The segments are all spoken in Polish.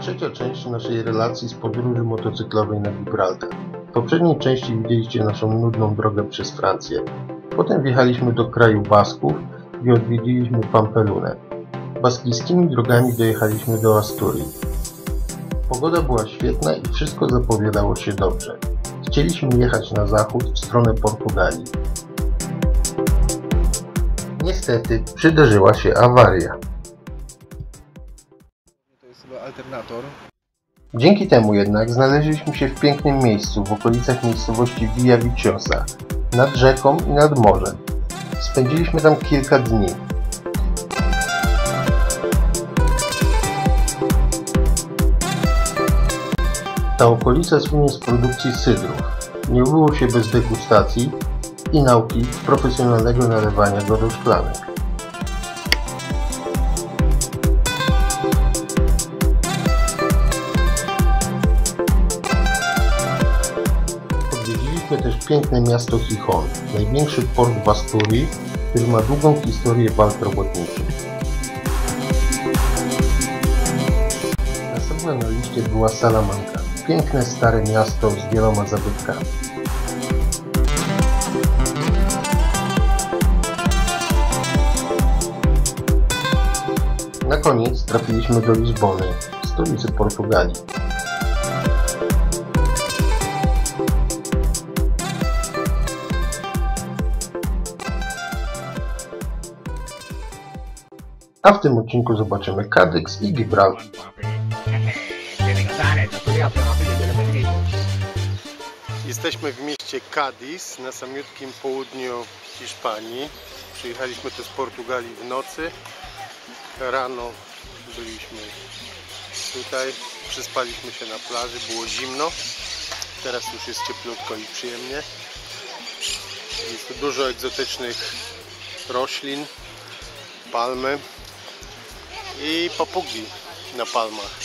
trzecia część naszej relacji z podróży motocyklowej na Gibraltar. W poprzedniej części widzieliście naszą nudną drogę przez Francję. Potem wjechaliśmy do kraju Basków i odwiedziliśmy Pampelunę. Baskijskimi drogami dojechaliśmy do Asturii. Pogoda była świetna i wszystko zapowiadało się dobrze. Chcieliśmy jechać na zachód w stronę Portugalii. Niestety przydarzyła się awaria. Dzięki temu jednak znaleźliśmy się w pięknym miejscu w okolicach miejscowości Villa Viciosa, nad rzeką i nad morzem. Spędziliśmy tam kilka dni. Ta okolica słynie z produkcji cydrów. Nie było się bez degustacji i nauki profesjonalnego nalewania go do szklanek. Też piękne miasto Chichon, największy port w Asturii, który ma długą historię walk robotniczych. Następna na liście była Salamanca, piękne stare miasto z wieloma zabytkami. Na koniec trafiliśmy do Lizbony, stolicy Portugalii. A w tym odcinku zobaczymy Kadyks i Gibraltar. Jesteśmy w mieście Cadiz, na samiutkim południu Hiszpanii. Przyjechaliśmy tu z Portugalii w nocy. Rano byliśmy tutaj, przyspaliśmy się na plaży, było zimno. Teraz już jest cieplutko i przyjemnie. Jest tu dużo egzotycznych roślin, palmy i papugi na palmach.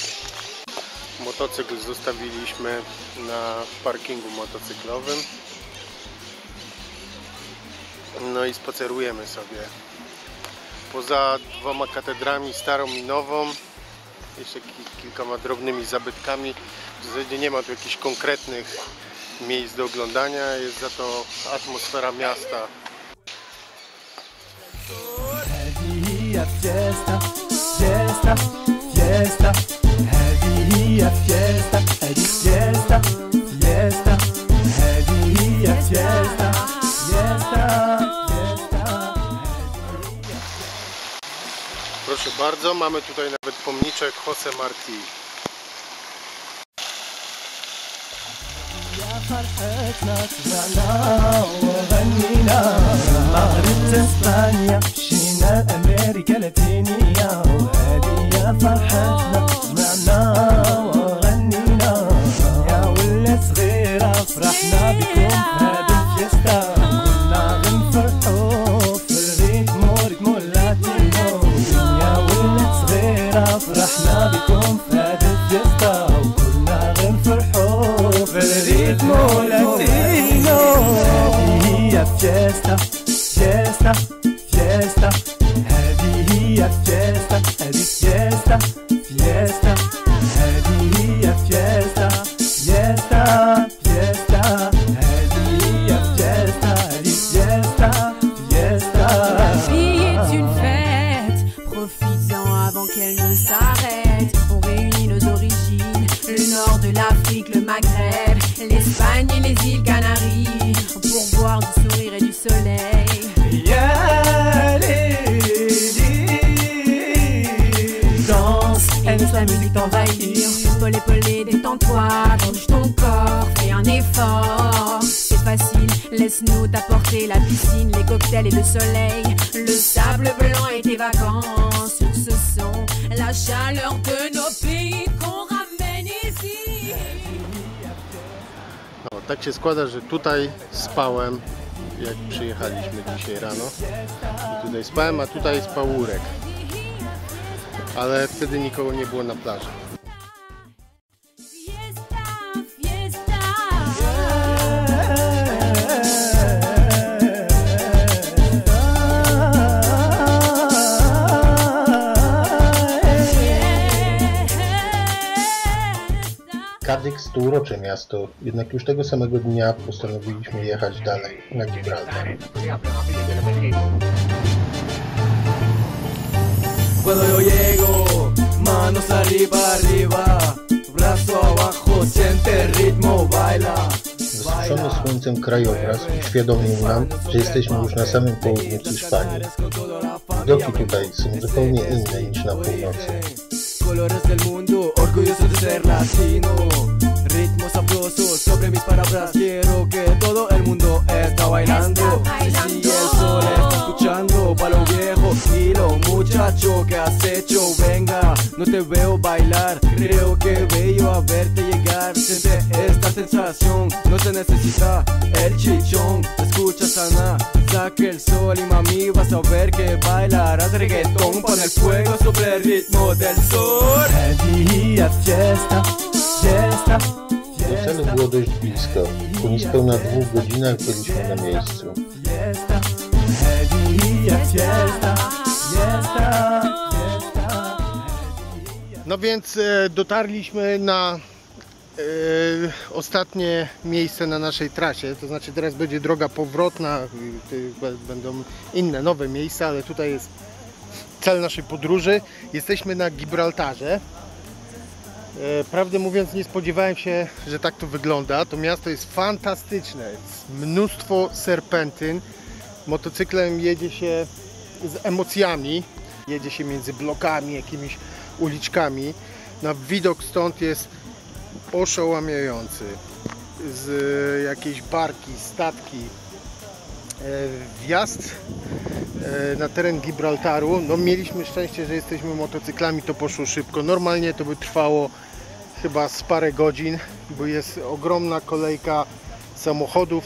Motocykl zostawiliśmy na parkingu motocyklowym. No i spacerujemy sobie. Poza dwoma katedrami, starą i nową, jeszcze ki- kilkoma drobnymi zabytkami, w zasadzie nie ma tu jakichś konkretnych miejsc do oglądania, jest za to atmosfera miasta هذه هي فيستا فيستا فيستا هذه هي فيستا هذه فيستا فيستا هذه هي فيستا فيستا فيستا Proszę bardzo, mamy tutaj nawet pomniczek Jose Marti. يا فرحتنا سمعنا وغنينا مغرب اسبانيا مشينا أمريكا لاتينيا وهذه يا فرحتنا سمعنا وغنينا. يا ولاد صغيرة فرحنا بكم. هذه الفيستا. كنا غنفرحوا في الريتم ريتمو اللاتينو يا ولاد صغيرة فرحنا بكم. في هذه الفيستا. وكنا غنفرحوا في الريتم لاتينو هذه هي فيستا la musique t'envahir, polé polé, détends-toi, bouge ton corps, fais un effort. C'est facile, laisse-nous t'apporter la piscine, les cocktails et le soleil, le sable blanc et tes vacances. Ce sont la chaleur de nos pays qu'on ramène ici. No, tak się składa, że tutaj spałem, jak przyjechaliśmy dzisiaj rano. I tutaj spałem, a tutaj spał Urek. Ale wtedy nikogo nie było na plaży. Kadyks to urocze miasto, jednak już tego samego dnia postanowiliśmy jechać dalej, na Gibraltar. Cuando yo llego, manos arriba, arriba, brazo abajo, siente el ritmo, baila. Wysuszony słońcem krajobraz uświadomił nam, że jesteśmy już na samym południu Hiszpanii. Widoki tutaj są zupełnie inne niż na północy. Colores del mundo, orgulloso de ser latino. Ritmos sabrosos sobre mis palabras. Quiero que todo el mundo está bailando. Muchacho que has hecho. Venga, no te veo bailar. Creo que bello a verte llegar. Siente esta sensación. No se necesita el chichón. Escucha sana, saque el sol y mami vas a ver que bailarás reggaetón. Pon el fuego sobre el ritmo del sol. Día fiesta, fiesta, Do celu było dość blisko. Po niespełna dwóch godzinach byliśmy na miejscu. fiesta, fiesta, No więc e, dotarliśmy na e, ostatnie miejsce na naszej trasie. To znaczy teraz będzie droga powrotna, będą inne, nowe miejsca, ale tutaj jest cel naszej podróży. Jesteśmy na Gibraltarze. E, Prawdę mówiąc, nie spodziewałem się, że tak to wygląda. To miasto jest fantastyczne. Jest mnóstwo serpentyn. Motocyklem jedzie się z emocjami. Jedzie się między blokami, jakimiś uliczkami. Na widok stąd jest oszałamiający. Z e, jakiejś barki, statki. E, Wjazd e, na teren Gibraltaru. No mieliśmy szczęście, że jesteśmy motocyklami, to poszło szybko. Normalnie to by trwało chyba z parę godzin, bo jest ogromna kolejka samochodów.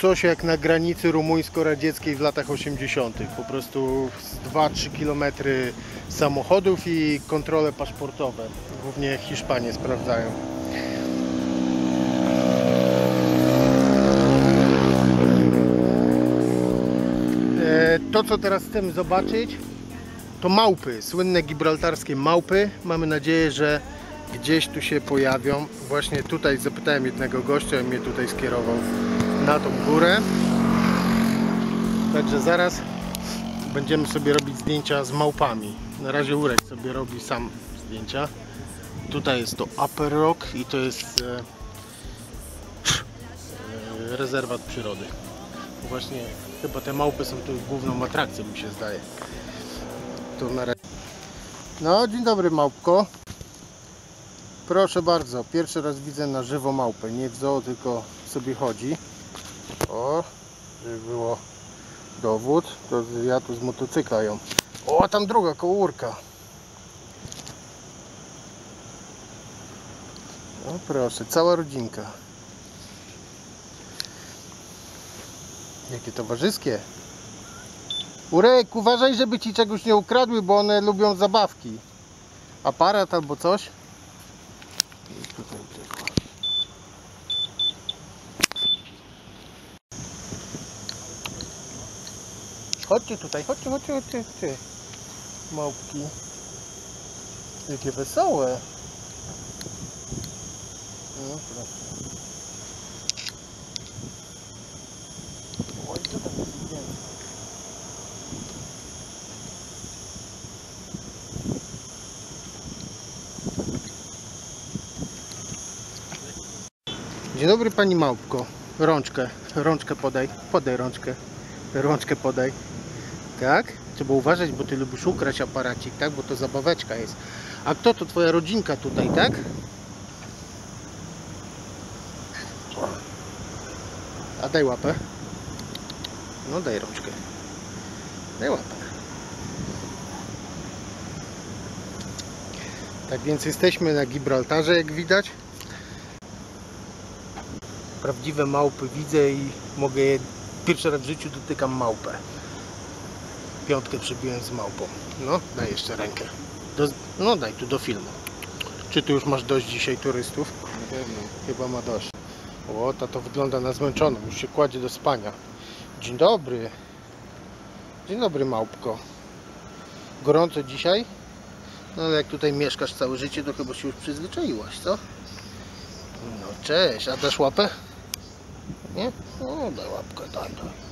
Coś jak na granicy rumuńsko-radzieckiej w latach 80. Po prostu z 2-3 km samochodów i kontrole paszportowe. Głównie Hiszpanie sprawdzają. E, To, co teraz chcemy zobaczyć, to małpy, słynne gibraltarskie małpy. Mamy nadzieję, że gdzieś tu się pojawią. Właśnie tutaj zapytałem jednego gościa i mnie tutaj skierował na tą górę. Także zaraz będziemy sobie robić zdjęcia z małpami. Na razie Urek sobie robi sam zdjęcia. Tutaj jest to Upper Rock i to jest e, e, rezerwat przyrody. Właśnie chyba te małpy są tu główną atrakcją mi się zdaje. To na razie. No, dzień dobry małpko. Proszę bardzo, pierwszy raz widzę na żywo małpę. Nie w zoo, tylko sobie chodzi. O, żeby było dowód, to ja tu z motocykla ją. O, tam druga kołórka. O proszę, cała rodzinka. Jakie towarzyskie. Urek, uważaj, żeby ci czegoś nie ukradły, bo one lubią zabawki. Aparat albo coś. I tutaj uciekła. Chodźcie tutaj, chodźcie, chodźcie, chodźcie, chodźcie. Małpki. Jakie wesołe. No, proszę. Oj, co tam jest? Dzień dobry pani małpko. Rączkę, rączkę podaj. Podaj rączkę. Rączkę podaj. Tak? Trzeba uważać, bo ty lubisz ukraść aparacik, tak? Bo to zabaweczka jest. A kto to twoja rodzinka tutaj, tak? A daj łapę. No daj rączkę. Daj łapę. Tak więc jesteśmy na Gibraltarze, jak widać. Prawdziwe małpy widzę i mogę je... Pierwszy raz w życiu dotykam małpę. Piątkę przybiłem z małpą. No, daj jeszcze rękę. Do... No daj tu do filmu. Czy ty już masz dość dzisiaj turystów? Chyba ma dość. O, ta to wygląda na zmęczoną, już się kładzie do spania. Dzień dobry. Dzień dobry, małpko. Gorąco dzisiaj? No ale jak tutaj mieszkasz całe życie, to chyba się już przyzwyczaiłaś, co? No cześć, a dasz łapę? Nie? No daj łapkę, daj, daj.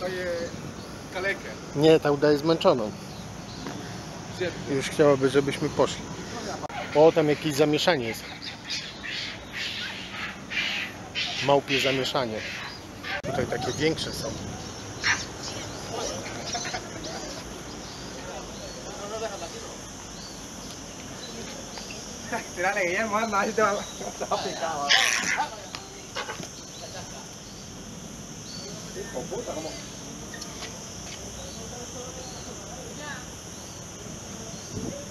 Daje kalekę. Nie, ta udaje zmęczoną. Już chciałaby, żebyśmy poszli. O, tam jakieś zamieszanie jest. Małpie zamieszanie. Tutaj takie większe są. Tirale, Guillermo, anda, ahí te va, Oh, puta, ¿cómo?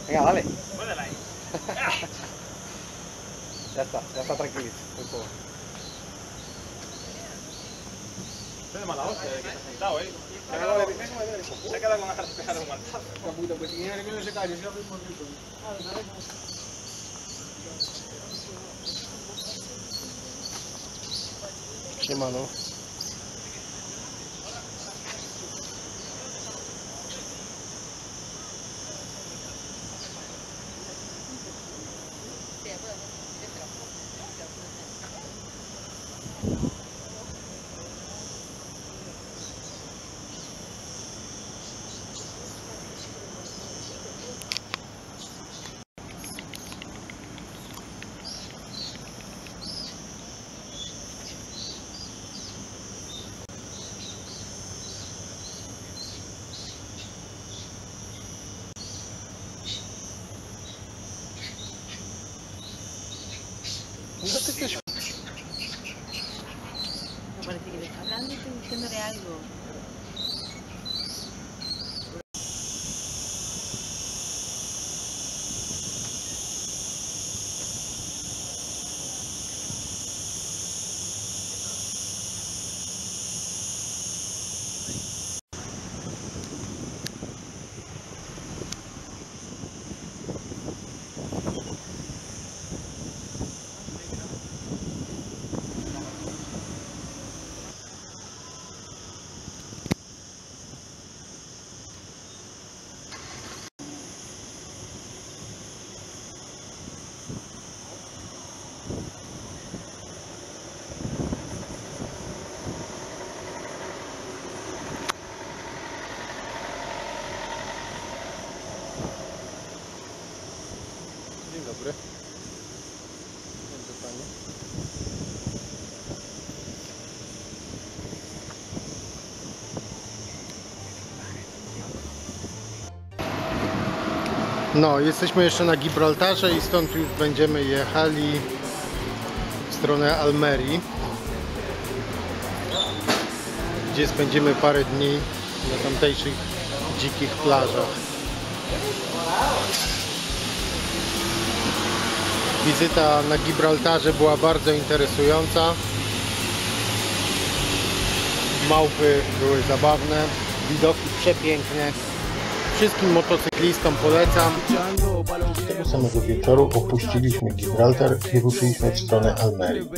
Venga, dale. ya está, ya está tranquilito. Un poco. Mala sentado, eh. Se ha quedado, con la un pues no se si. Qué malo. Me parece que le está hablando y estoy diciéndole algo. Dobry. No, jesteśmy jeszcze na Gibraltarze i stąd już będziemy jechali w stronę Almerii, gdzie spędzimy parę dni na tamtejszych dzikich plażach. Wizyta na Gibraltarze była bardzo interesująca. Małpy były zabawne, widoki przepiękne. Wszystkim motocyklistom polecam. Tego samego wieczoru opuściliśmy Gibraltar i ruszyliśmy w stronę Almerii.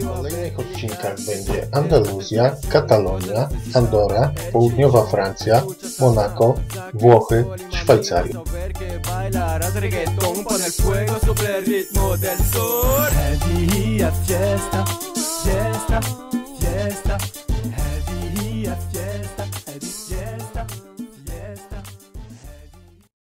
W kolejnych odcinkach będzie Andaluzja, Katalonia, Andora, Południowa Francja, Monako, Włochy, Szwajcaria. no ver que